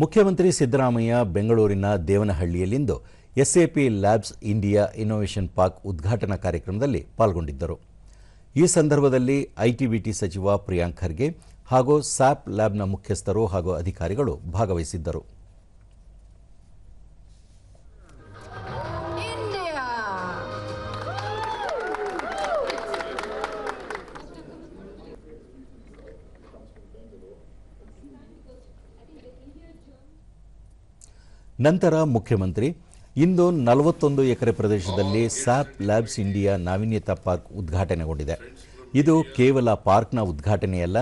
ಮುಖ್ಯಮಂತ್ರಿ ಸಿದ್ದರಾಮಯ್ಯ ಬೆಂಗಳೂರಿನ ದೇವನಹಳ್ಳಿಯಲ್ಲಿಂದು SAP labs India innovation park ಉದ್ಘಾಟನಾ ಕಾರ್ಯಕ್ರಮದಲ್ಲಿ ಪಾಲ್ಗೊಂಡಿದ್ದರು. ಈ ಸಂದರ್ಭದಲ್ಲಿ ಐಟಿಬಿಟಿ ಸಚಿವ ಪ್ರಿಯಾಂಕ್ ಖರ್ಗೆ ಹಾಗೂ ಸ್ಯಾಪ್ ಲ್ಯಾಬ್ನ ಮುಖ್ಯಸ್ಥರು ಹಾಗೂ ಅಧಿಕಾರಿಗಳು ಭಾಗವಹಿಸಿದ್ದರು. ನಂತರ ಮುಖ್ಯಮಂತ್ರಿ, ಇಂದು ನಲವತ್ತೊಂದು ಎಕರೆ ಪ್ರದೇಶದಲ್ಲಿ ಸ್ಯಾಪ್ ಲ್ಯಾಬ್ಸ್ ಇಂಡಿಯಾ ನಾವೀನ್ಯತಾ ಪಾರ್ಕ್ ಉದ್ಘಾಟನೆಗೊಂಡಿದೆ. ಇದು ಕೇವಲ ಪಾರ್ಕ್ನ ಉದ್ಘಾಟನೆಯಲ್ಲ,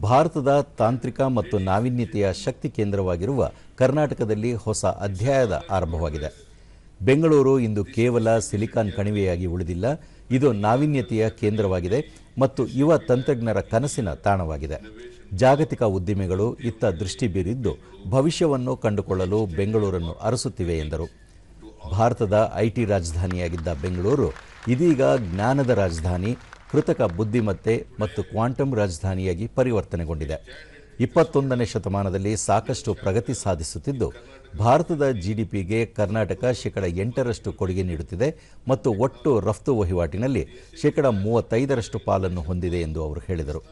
ಭಾರತದ ತಾಂತ್ರಿಕ ಮತ್ತು ನಾವೀನ್ಯತೆಯ ಶಕ್ತಿ ಕೇಂದ್ರವಾಗಿರುವ ಕರ್ನಾಟಕದಲ್ಲಿ ಹೊಸ ಅಧ್ಯಾಯದ ಆರಂಭವಾಗಿದೆ. ಬೆಂಗಳೂರು ಇಂದು ಕೇವಲ ಸಿಲಿಕಾನ್ ಕಣಿವೆಯಾಗಿ ಉಳಿದಿಲ್ಲ. ಇದು ನಾವೀನ್ಯತೆಯ ಕೇಂದ್ರವಾಗಿದೆ ಮತ್ತು ಯುವ ತಂತ್ರಜ್ಞರ ಕನಸಿನ ತಾಣವಾಗಿದೆ. ಜಾಗತಿಕ ಉದ್ದಿಮೆಗಳು ಇತ್ತ ದೃಷ್ಟಿ ಬೀರಿದ್ದು ಭವಿಷ್ಯವನ್ನು ಕಂಡುಕೊಳ್ಳಲು ಬೆಂಗಳೂರನ್ನು ಅರಸುತ್ತಿವೆ ಎಂದರು. ಭಾರತದ ಐಟಿ ರಾಜಧಾನಿಯಾಗಿದ್ದ ಬೆಂಗಳೂರು ಇದೀಗ ಜ್ಞಾನದ ರಾಜಧಾನಿ, ಕೃತಕ ಬುದ್ಧಿಮತ್ತೆ ಮತ್ತು ಕ್ವಾಂಟಮ್ ರಾಜಧಾನಿಯಾಗಿ ಪರಿವರ್ತನೆಗೊಂಡಿದೆ. ಇಪ್ಪತ್ತೊಂದನೇ ಶತಮಾನದಲ್ಲಿ ಸಾಕಷ್ಟು ಪ್ರಗತಿ ಸಾಧಿಸುತ್ತಿದ್ದು, ಭಾರತದ ಜಿಡಿಪಿಗೆ ಕರ್ನಾಟಕ ಶೇಕಡ ಎಂಟರಷ್ಟು ಕೊಡುಗೆ ನೀಡುತ್ತಿದೆ ಮತ್ತು ಒಟ್ಟು ರಫ್ತು ವಹಿವಾಟಿನಲ್ಲಿ ಶೇಕಡ ಮೂವತ್ತೈದರಷ್ಟು ಪಾಲನ್ನು ಹೊಂದಿದೆ ಎಂದು ಅವರು ಹೇಳಿದರು.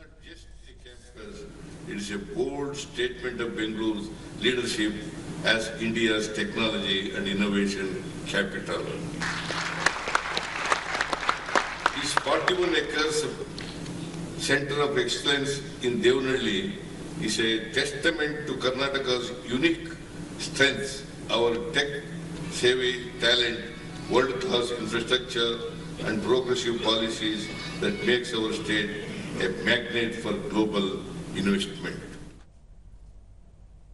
Centre of excellence in Devanahalli is a testament to Karnataka's unique strengths, our tech-savvy talent, world-class infrastructure, and progressive policies that makes our state a magnet for global investment.